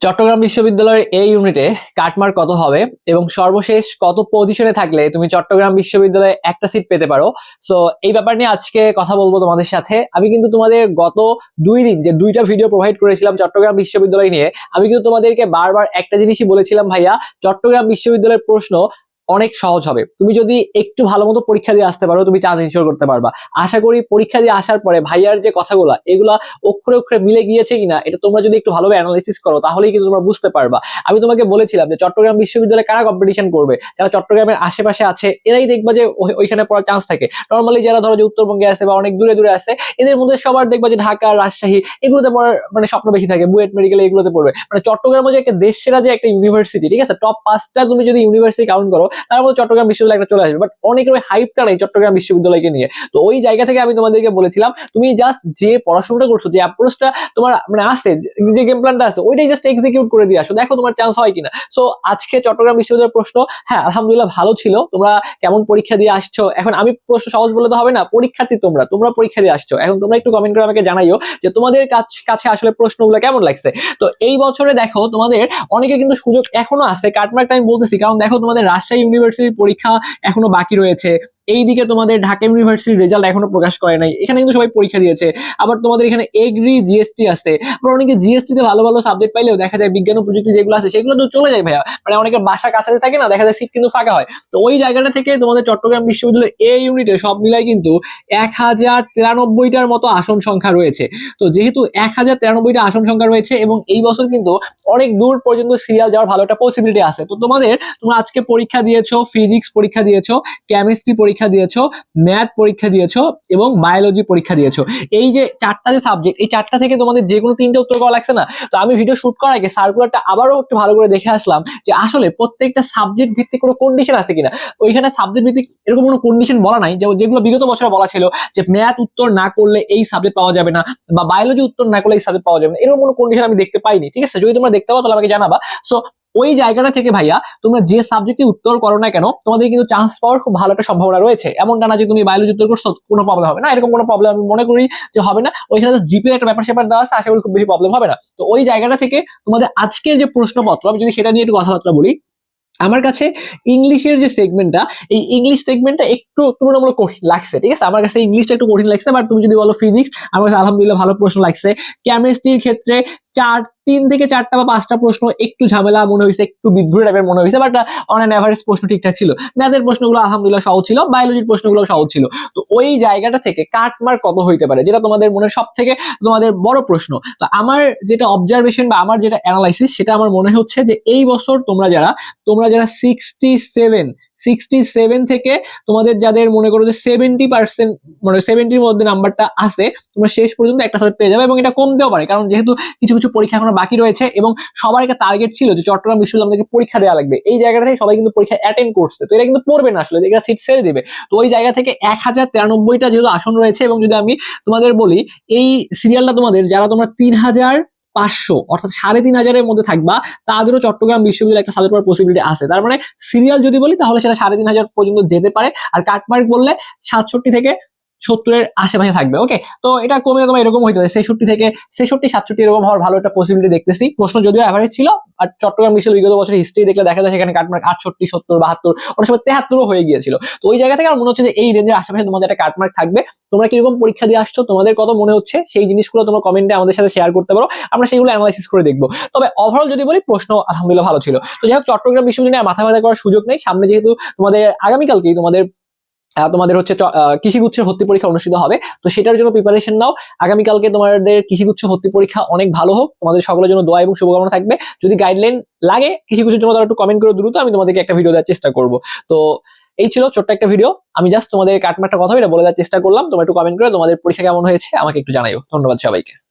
চট্টগ্রাম বিশ্ববিদ্যালয়ের এই ইউনিটে কাটমার কত হবে? এবং সর্বশেষ কত পজিশনে থাকলে তুমি চট্টগ্রাম বিশ্ববিদ্যালয়ে একটা সিট পেতে পারো? সো এই ব্যাপার নিয়ে আজকে কথা বলব তোমাদের সাথে। আমি কিন্তু তোমাদের গত দুই দিন যে দুইটা ভিডিও প্রোভাইড করেছিলাম চট্টগ্রাম বিশ্ববিদ্যালয় নিয়ে, আমি কিন্তু তোমাদেরকে বারবার একটা জিনিসই বলেছিলাম, ভাইয়া, চট্টগ্রাম বিশ্ববিদ্যালয়ের প্রশ্ন অনেক সহজ হবে। তুমি যদি একটু ভালো মতো পরীক্ষা দিয়ে আসতে পারো, তুমি চাঁদ ইনশোর করতে পারবা। আশা করি পরীক্ষা দিয়ে আসার পরে ভাইয়ার যে কথাগুলো, এগুলা অক্ষরে অক্ষরে মিলে গিয়েছে কিনা, এটা তোমরা যদি একটু ভালোভাবে অ্যানালাইসিস করো, তাহলেই কিন্তু তোমরা বুঝতে পারবা। আমি তোমাকে বলেছিলাম যে চট্টগ্রাম বিশ্ববিদ্যালয়ে কারা কম্পিটিশন করবে? যারা চট্টগ্রামের আশেপাশে আছে, এরাই দেখবা যে ওইখানে পড়ার চান্স থাকে। নর্মালি যারা ধরো যে উত্তরবঙ্গে আছে বা অনেক দূরে দূরে আছে, এদের মধ্যে সবার দেখবা যে ঢাকা, রাজশাহী, এগুলোতে পড়ার মানে স্বপ্ন বেশি থাকে। বুয়েট মেডিকেল এগুলোতে পড়বে। মানে চট্টগ্রামে যে একটা দেশ সেরা যে একটা ইউনিভার্সিটি ঠিক আছে? টপ পাঁচটা তুমি যদি ইউনিভার্সিটি কাউন্ট করো তার মধ্যে চট্টগ্রাম বিশ্ববিদ্যালয় চলে আসবে। বাট অনেকের ওই হাইপটা নেই চট্টগ্রাম বিশ্ববিদ্যালয়কে নিয়ে। তো ওই জায়গা থেকে আমি তোমাদেরকে বলেছিলাম, তুমি জাস্ট যে পড়াশোনাটা করছ, যে অ্যাপ্রোচটা তোমার মানে আছে যে গেম প্ল্যানটা আছে ওইটাই জাস্ট এক্সিকিউট করে দিয়ে আসো। দেখো তোমার চান্স হয় কিনা। সো আজকে চট্টগ্রাম বিশ্ববিদ্যালয়ের প্রশ্ন হ্যাঁ আলহামদুলিল্লাহ ভালো ছিল। তোমরা কেমন পরীক্ষা দিয়ে আসছো? এখন আমি প্রশ্ন সহজ বলে তো হবে না। পরীক্ষার্থী তোমরা তোমরা পরীক্ষা দিয়ে আসছো। এখন তোমরা একটু কমেন্ট করে আমাকে জানাইও যে তোমাদের কাছ- কাছে আসলে প্রশ্নগুলো কেমন লাগছে। তো এই বছরে দেখো তোমাদের অনেকে কিন্তু সুযোগ এখনও আছে। কাটমার্কটা আমি বলতেছি, কারণ দেখো তোমাদের রাজশাহী ইউনিভার্সিটির পরীক্ষা এখনও বাকি রয়েছে। এইদিকে তোমাদের ঢাকা ইউনিভার্সিটির রেজাল্ট এখনও প্রকাশ করে নাই। এখানে কিন্তু সবাই পরীক্ষা দিয়েছে। আবার তোমাদের এখানে এগ্রি জিএসটি আছে। আবার অনেকে জিএসটি তে ভালো ভালো সাবজেক্ট পাইলেও দেখা যায় বিজ্ঞান ও প্রযুক্তি যেগুলো আছে, সেগুলো তো চলে যায় ভাইয়া। মানে অনেকের বাসা কাছাকাছি থাকে না, দেখা যায় সিট কিন্তু ফাঁকা হয়। তো ওই জায়গাটা থেকে তোমাদের চট্টগ্রাম বিশ্ববিদ্যালয়ের এই ইউনিটে সব মিলাই কিন্তু এক হাজার তিরানব্বইটার মতো আসন সংখ্যা রয়েছে। তো যেহেতু এক হাজার তিরানব্বইটা আসন সংখ্যা রয়েছে এবং এই বছর কিন্তু অনেক দূর পর্যন্ত সিরিয়াল যাওয়ার ভালো একটা পসিবিলিটি আছে। তো তোমাদের, তোমরা আজকে পরীক্ষা দিয়েছ ফিজিক্স পরীক্ষা দিয়েছ কেমিস্ট্রি পরীক্ষা দিয়েছ ম্যাথ পরীক্ষা দিয়েছ এবং বায়োলজি পরীক্ষা দিয়েছ। এই যে চারটা যে সাবজেক্ট এই চারটা থেকে তোমাদের যে কোনো তিনটে উত্তর করা লাগছে না? তো আমি ভিডিও শুট করার আগে সার্কুলারটা আবারও একটু ভালো করে দেখে আসলাম যে আসলে প্রত্যেকটা সাবজেক্ট ভিত্তিক কোনো কন্ডিশন আছে কিনা। ওইখানে সাবজেক্ট ভিত্তিক এরকম কোনো কন্ডিশন বলা নাই যেগুলো বিগত বছরে বলা ছিল যে ম্যাথ উত্তর না করলে এই সাবজেক্ট পাওয়া যাবে না বা বায়োলজি উত্তর না করলে এই সাবজেক্ট পাওয়া যাবে না। এরকম কোনো কন্ডিশন আমি দেখতে পাইনি, ঠিক আছে? যদি তোমরা দেখতে পাও তাহলে আমাকে জানাবা। সো ওই জায়গাটা থেকে ভাইয়া, তোমরা যে সাবজেক্টে উত্তর করো না কেন, তোমাদের কিন্তু চান্স পাওয়ার খুব ভালো একটা সম্ভাবনা রয়েছে। এমনটা না যে তুমি বায়োলজি উত্তর করছ, কোনো প্রবলেম হবে না। এরকম কোনো প্রবলেম আমি মনে করি যে হবে না। ওইখানে জিপে একটা ব্যাপার স্যাপার দেওয়া আছে, আশা করি খুব বেশি প্রবলেম হবে না। তো ওই জায়গাটা থেকে তোমাদের আজকের যে প্রশ্নপত্র, আমি যদি সেটা নিয়ে একটু কথাবার্তা বলি, আমার কাছে ইংলিশের যে সেগমেন্টটা এই ইংলিশ সেগমেন্টটা একটু তুলনামূলক কঠিন লাগছে, ঠিক আছে? আমার কাছে ইংলিশটা একটু কঠিন লাগছে বাট তুমি যদি বলো ফিজিক্স আমার কাছে আলহামদুলিল্লাহ ভালো প্রশ্ন লাগছে। কেমিস্ট্রির ক্ষেত্রে চার, তিন থেকে চারটা বা পাঁচটা প্রশ্ন, একটু ঝামেলা মনে হয়েছে, একটু বিদ্রুহ টাইপের মনে হয়েছে বাট অন অ্যান অ্যাভারেজ প্রশ্ন ঠিকঠাক ছিল। ম্যাথের প্রশ্নগুলো আলহামদুলিল্লাহ সহজ ছিল বায়োলজির প্রশ্নগুলো সহজ ছিল। তো ওই জায়গাটা থেকে কাটমার্ক কত হইতে পারে, যেটা তোমাদের মনে সব থেকে তোমাদের বড় প্রশ্ন। তো আমার যেটা অবজারভেশন বা আমার যেটা অ্যানালাইসিস সেটা আমার মনে হচ্ছে যে এই বছর তোমরা যারা তোমরা যারা সিক্সটি সেভেন সিক্সটি সেভেন থেকে তোমাদের যাদের মনে করো যে সেভেন্টি পার্সেন্ট মানে সেভেন্টির মধ্যে নাম্বারটা আছে, তোমরা শেষ পর্যন্ত একটা সাবজেক্ট পেয়ে যাবে এবং এটা কমতেও পারে। কারণ যেহেতু কিছু কিছু পরীক্ষা এখনও বাকি রয়েছে এবং সবার একটা টার্গেট ছিল যে চট্টগ্রাম বিশ্ববিদ্যালয় আমাদেরকে পরীক্ষা দেওয়া লাগবে। এই জায়গা থেকে সবাই কিন্তু পরীক্ষা অ্যাটেন্ড করছে। তো এটা কিন্তু পড়বে না আসলে এটা সিট ছেড়ে দেবে। তো ওই জায়গা থেকে এক হাজার তিরানব্বইটা যেহেতু আসন রয়েছে এবং যদি আমি তোমাদের বলি, এই সিরিয়ালটা তোমাদের, যারা তোমরা তিন হাজার পাঁচশো, অর্থাৎ সাড়ে তিন হাজারের মধ্যে থাকবা। তাদেরও চট্টগ্রাম বিশ্ববিদ্যালয়ে একটা সাবজেক্ট পড়ার পসিবিলিটি আছে। তার মানে সিরিয়াল যদি বলি, তাহলে সেটা সাড়ে তিন হাজার পর্যন্ত যেতে পারে। আর কাটমার্ক বললে সাতষট্টি থেকে সত্তরের আশেপাশে থাকবে ওকে তো এটা কমে তোমার এরকম হইতে পারে। ছেষট্টি থেকে ছেষট্টি, সাতষট্টি এরকম হওয়ার ভালো একটা পসিবিলিটি দেখতেছি। প্রশ্ন যদিও অ্যাভারেজ ছিল, আর চট্টগ্রাম বিশ্ববিদ্যালয় বিগত বছরের হিস্ট্রি দেখলে দেখা যায় সেখানে কাটমার্ক আটষট্টি, সত্তর, বাহাত্তর, অনেক সময় তেহাত্তরও হয়ে গিয়েছিল। তো ওই জায়গা থেকে আমার মনে হচ্ছে যে এই রেঞ্জের আশেপাশে তোমাদের একটা কাটমার্ক থাকবে। তোমরা কীরকম পরীক্ষা দিয়ে আসছো, তোমাদের কত মনে হচ্ছে, সেই জিনিসগুলো তোমরা কমেন্টে আমাদের সাথে শেয়ার করতে পারো। আমরা সেগুলো অ্যানালাইসিস করে দেখব। তবে ওভারঅল যদি বলি, প্রশ্ন আলহামদুলিল্লাহ ভালো ছিল। তো যাই হোক, চট্টগ্রাম বিশ্ববিদ্যালয়ে মাথা ব্যথা করার সুযোগ নেই। সামনে যেহেতু তোমাদের আগামীকালকেই তোমাদের তোমাদের হচ্ছে কৃষিগুচ্ছের ভর্তি পরীক্ষা অনুষ্ঠিত হবে। তো সেটার জন্য প্রিপারেশন নাও। আগামীকালকে তোমাদের কৃষিগুচ্ছ ভর্তি পরীক্ষা অনেক ভালো হোক। তোমাদের সকলের জন্য দোয়া এবং শুভকামনা থাকবে। যদি গাইডলাইন লাগে কৃষিগুচ্ছের জন্য তারা একটু কমেন্ট করে দ্রুত আমি তোমাদেরকে একটা ভিডিও দেওয়ার চেষ্টা করব। তো এই ছিল ছোট্ট একটা ভিডিও আমি জাস্ট তোমাদের কাটমাটটা কথা এটা বলে দেওয়ার চেষ্টা করলাম। তোমরা একটু কমেন্ট করে তোমাদের পরীক্ষা কেমন হয়েছে আমাকে একটু জানাইও। ধন্যবাদ সবাইকে।